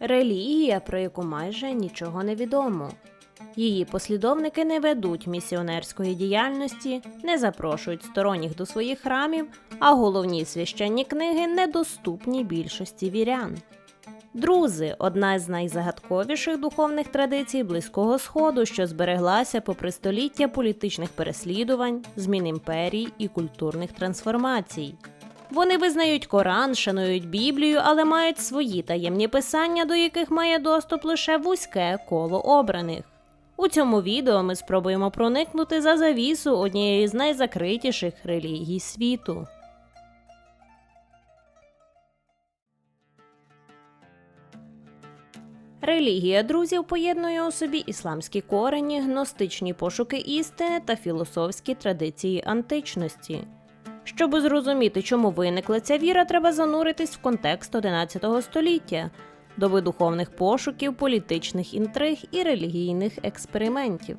Релігія, про яку майже нічого не відомо. Її послідовники не ведуть місіонерської діяльності, не запрошують сторонніх до своїх храмів, а головні священні книги недоступні більшості вірян. Друзи одна з найзагадковіших духовних традицій Близького Сходу, що збереглася попри століття політичних переслідувань, змін імперій і культурних трансформацій. Вони визнають Коран, шанують Біблію, але мають свої таємні писання, до яких має доступ лише вузьке коло обраних. У цьому відео ми спробуємо проникнути за завісу однієї з найзакритіших релігій світу. Релігія друзів поєднує у собі ісламські корені, гностичні пошуки істини та філософські традиції античності. Щоб зрозуміти, чому виникла ця віра, треба зануритись в контекст 11 століття, доби духовних пошуків, політичних інтриг і релігійних експериментів.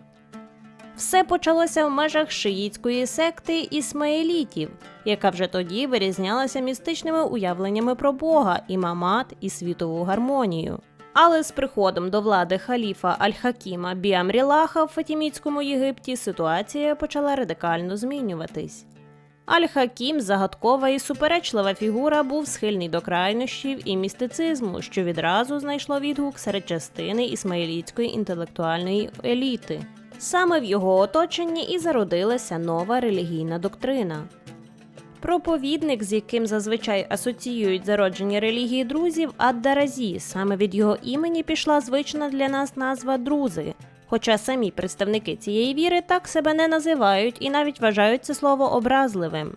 Все почалося в межах шиїцької секти ісмаїлітів, яка вже тоді вирізнялася містичними уявленнями про Бога, імамат і світову гармонію. Але з приходом до влади халіфа Аль-Хакіма Біамрілаха в Фатіміцькому Єгипті ситуація почала радикально змінюватись. Аль-Хакім, загадкова і суперечлива фігура, був схильний до крайнощів і містицизму, що відразу знайшло відгук серед частини ісмаїлітської інтелектуальної еліти. Саме в його оточенні і зародилася нова релігійна доктрина. Проповідник, з яким зазвичай асоціюють зародження релігії друзів, Ад-Даразі. Саме від його імені пішла звична для нас назва друзи. Хоча самі представники цієї віри так себе не називають і навіть вважають це слово образливим.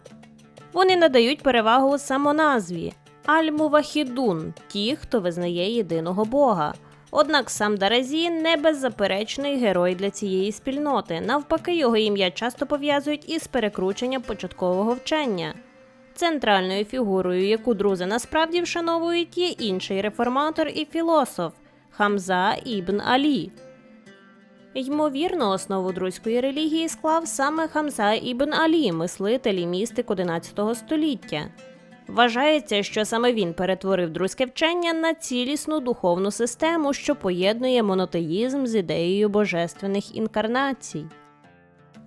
Вони надають перевагу самоназві Аль-Мувахідун ті, хто визнає єдиного Бога. Однак сам Даразі не беззаперечний герой для цієї спільноти. Навпаки, його ім'я часто пов'язують із перекрученням початкового вчення. Центральною фігурою, яку друзи насправді вшановують, є інший реформатор і філософ Хамза Ібн Алі. Ймовірно, основу друзької релігії склав саме Хамза Ібн Алі, мислитель і містик 11 століття. Вважається, що саме він перетворив друзьке вчення на цілісну духовну систему, що поєднує монотеїзм з ідеєю божественних інкарнацій.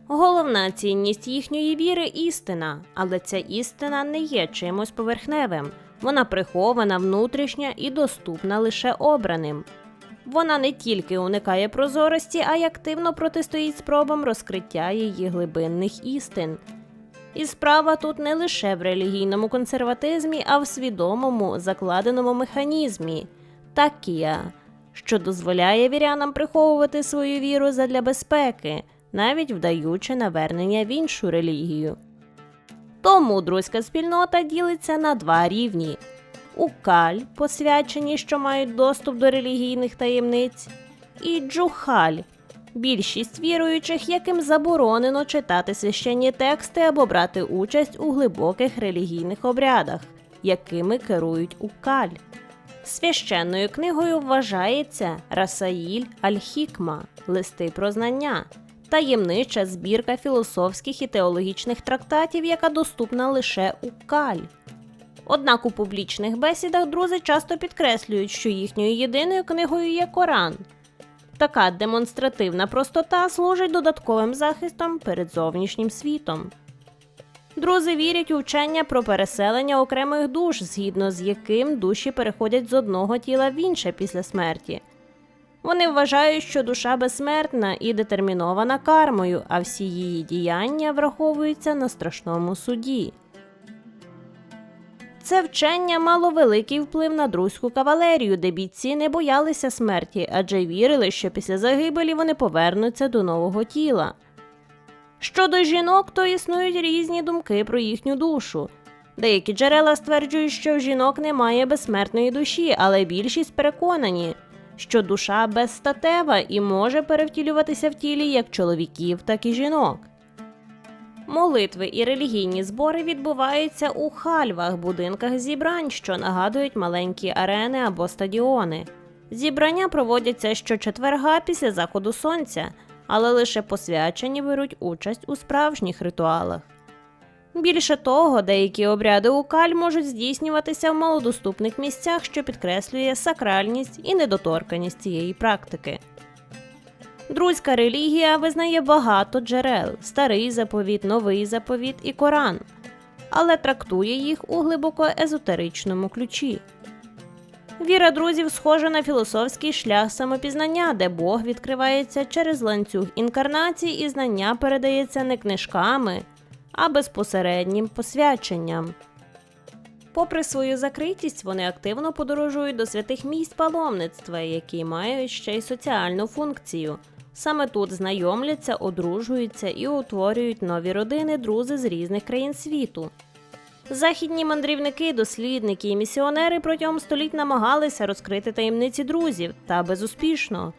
Головна цінність їхньої віри істина, але ця істина не є чимось поверхневим. Вона прихована, внутрішня і доступна лише обраним. Вона не тільки уникає прозорості, а й активно протистоїть спробам розкриття її глибинних істин. І справа тут не лише в релігійному консерватизмі, а в свідомому закладеному механізмі такія, що дозволяє вірянам приховувати свою віру задля безпеки, навіть вдаючи навернення в іншу релігію. Тому друзька спільнота ділиться на два рівні. Укаль, посвячені, що мають доступ до релігійних таємниць, і джухаль, більшість віруючих, яким заборонено читати священні тексти або брати участь у глибоких релігійних обрядах, якими керують укаль. Священною книгою вважається Расаїль Аль-Хікма листи про знання, таємнича збірка філософських і теологічних трактатів, яка доступна лише укаль. Однак у публічних бесідах друзі часто підкреслюють, що їхньою єдиною книгою є Коран. Така демонстративна простота служить додатковим захистом перед зовнішнім світом. Друзі вірять у вчення про переселення окремих душ, згідно з яким душі переходять з одного тіла в інше після смерті. Вони вважають, що душа безсмертна і детермінована кармою, а всі її діяння враховуються на страшному суді. Це вчення мало великий вплив на друзьку кавалерію, де бійці не боялися смерті, адже вірили, що після загибелі вони повернуться до нового тіла. Щодо жінок, то існують різні думки про їхню душу. Деякі джерела стверджують, що в жінок немає безсмертної душі, але більшість переконані, що душа безстатева і може перевтілюватися в тілі як чоловіків, так і жінок. Молитви і релігійні збори відбуваються у хальвах, будинках зібрань, що нагадують маленькі арени або стадіони. Зібрання проводяться щочетверга після заходу сонця, але лише посвячені беруть участь у справжніх ритуалах. Більше того, деякі обряди укаль можуть здійснюватися в малодоступних місцях, що підкреслює сакральність і недоторканість цієї практики. Друзька релігія визнає багато джерел: старий заповіт, новий заповіт і Коран, але трактує їх у глибоко езотеричному ключі. Віра друзів схожа на філософський шлях самопізнання, де Бог відкривається через ланцюг інкарнацій і знання передається не книжками, а безпосереднім посвяченням. Попри свою закритість, вони активно подорожують до святих місць паломництва, які мають ще й соціальну функцію. Саме тут знайомляться, одружуються і утворюють нові родини друзи з різних країн світу. Західні мандрівники, дослідники і місіонери протягом століть намагалися розкрити таємниці друзів та безуспішно.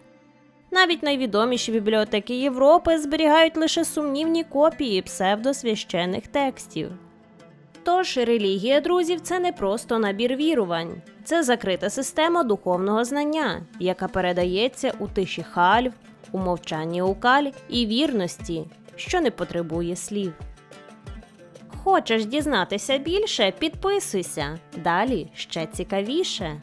Навіть найвідоміші бібліотеки Європи зберігають лише сумнівні копії псевдосвященних текстів. Тож релігія друзів це не просто набір вірувань, це закрита система духовного знання, яка передається у тиші хальв, у мовчанні укалі і вірності, що не потребує слів. Хочеш дізнатися більше? Підписуйся. Далі ще цікавіше.